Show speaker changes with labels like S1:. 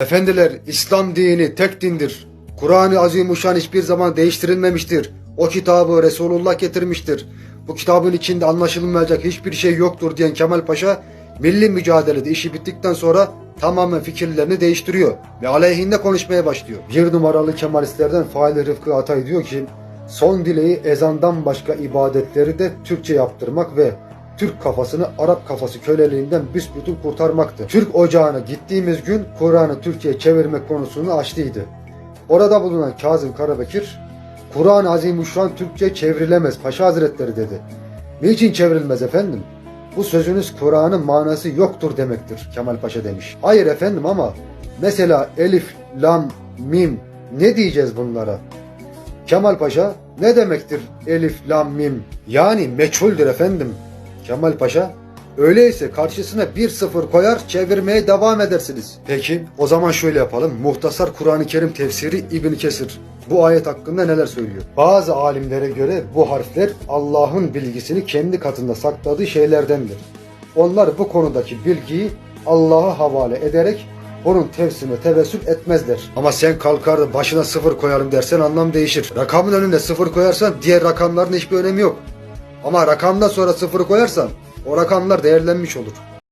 S1: Efendiler İslam dini tek dindir. Kur'an-ı Azimuşşan hiçbir zaman değiştirilmemiştir. O kitabı Resulullah getirmiştir. Bu kitabın içinde anlaşılmayacak hiçbir şey yoktur diyen Kemal Paşa milli mücadelede işi bittikten sonra tamamen fikirlerini değiştiriyor ve aleyhinde konuşmaya başlıyor. Bir numaralı Kemalistlerden Faili Rıfkı Atay diyor ki son dileği ezandan başka ibadetleri de Türkçe yaptırmak ve Türk kafasını Arap kafası köleliğinden büsbütün kurtarmaktı. Türk ocağına gittiğimiz gün Kur'an'ı Türkçe'ye çevirmek konusunu açtıydı. Orada bulunan Kazım Karabekir, Kur'an-ı Azimuşşan Türkçe çevrilemez Paşa Hazretleri dedi. Niçin çevrilmez efendim? Bu sözünüz Kur'an'ın manası yoktur demektir Kemal Paşa demiş. Hayır efendim ama mesela elif, lam, mim ne diyeceğiz bunlara? Kemal Paşa ne demektir elif, lam, mim? Yani meçhuldür efendim. Kemal Paşa öyleyse karşısına bir sıfır koyar çevirmeye devam edersiniz. Peki o zaman şöyle yapalım. Muhtasar Kur'an-ı Kerim tefsiri İbn Kesir bu ayet hakkında neler söylüyor? Bazı alimlere göre bu harfler Allah'ın bilgisini kendi katında sakladığı şeylerdendir. Onlar bu konudaki bilgiyi Allah'a havale ederek bunun tefsirine tevessül etmezler. Ama sen kalkar başına sıfır koyarım dersen anlam değişir. Rakamın önünde sıfır koyarsan diğer rakamların hiçbir önemi yok. Ama rakamdan sonra sıfır koyarsan o rakamlar değerlenmiş olur.